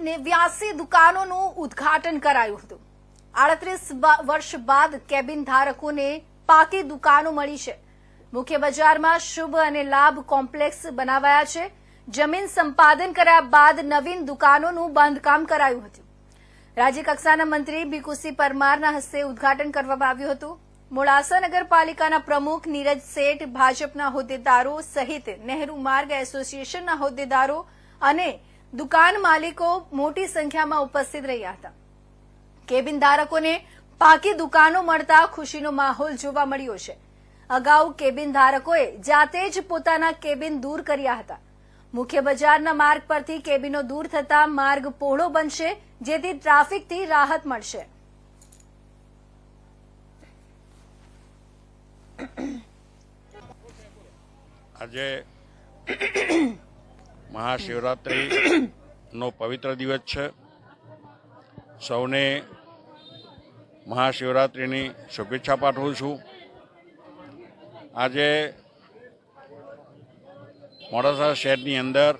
નેવ્યાસી દુકાનોનું ઉદ્ઘાટન કરાયું હતું. આડત્રીસ વર્ષ બાદ કેબિન ધારકોને પાકી દુકાનો મળી છે. મુખ્ય બજારમાં શુભ અને લાભ કોમ્પ્લેક્સ બનાવાયા છે. જમીન સંપાદન કર્યા બાદ નવીન દુકાનોનું બાંધકામ કરાયું હતું. રાજ્ય કક્ષાના મંત્રી ભીકુસી પરમારના હસ્તે ઉદ્ઘાટન કરવામાં આવ્યું હતું. મોડાસા નગરપાલિકાના પ્રમુખ નીરજ શેઠ, ભાજપના હોદ્દેદારો સહિત નહેરુ માર્ગ એસોસિએશનના હોદ્દેદારો અને દુકાન માલિકો મોટી સંખ્યામાં ઉપસ્થિત રહ્યા હતા. કેબિન ધારકોને પાકી દુકાનો મળતા ખુશીનો માહોલ જોવા મળ્યો છે. અગાઉ કેબિન ધારકોએ જાતે જ પોતાના કેબિન દૂર કર્યા હતા. મુખ્ય બજારના માર્ગ પરથી કેબિનો દૂર થતા માર્ગ પહોળો બનશે, જેથી ટ્રાફિકથી રાહત મળશે. આજે મહાશિવરાત્રિ નો પવિત્ર દિવસ છે. સૌને મહાશિવરાત્રિની શુભેચ્છા પાઠવું છું. આજે મોડાસા શહેરની અંદર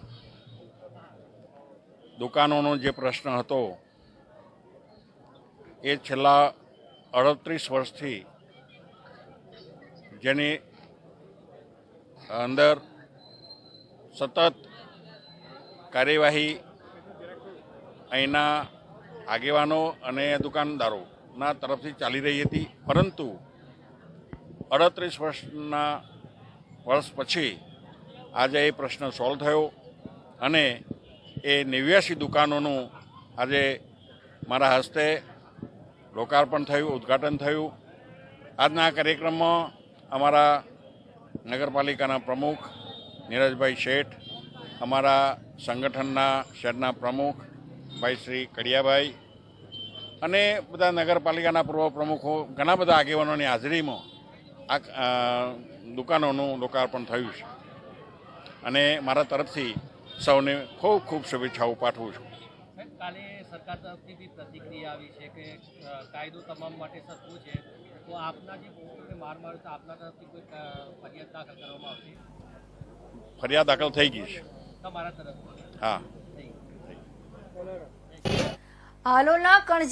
દુકાનોનો જે પ્રશ્ન હતો, એ છેલ્લા અડત્રીસ વર્ષથી જેની અંદર સતત કાર્યવાહી અહીંના આગેવાનો અને દુકાનદારોના તરફથી ચાલી રહી હતી. પરંતુ અડત્રીસ વર્ષના વર્ષ પછી આજે એ પ્રશ્ન સોલ્વ થયો અને એ નેવ્યાસી દુકાનોનું આજે મારા હસ્તે લોકાર્પણ થયું, ઉદ્ઘાટન થયું. આજના કાર્યક્રમમાં અમારા નગરપાલિકાના પ્રમુખ નીરજભાઈ શેઠ, અમારા સંગઠનના શહેરના પ્રમુખ ભાઈ શ્રી કડિયાભાઈ અને બધા નગરપાલિકાના પૂર્વ પ્રમુખો ઘણા બધા આગેવાનોની હાજરીમાં આ દુકાનોનું લોકાર્પણ થયું છે. અને મારા તરફથી સૌને ખૂબ ખૂબ શુભેચ્છાઓ પાઠવું છું. કાલે સરકાર તરફથી બી પ્રતિક્રિયા આવી છે કે કાયદો તમામ માટે સસ્તું છે. તો આપના જે માર માર્યો તો આપના તરફથી કોઈ ફરિયાદ દાખલ કરવામાં આવશે? ફરિયાદ દાખલ થઈ ગઈ છે. તમારા તરફથી? હા. હાલોલના કણ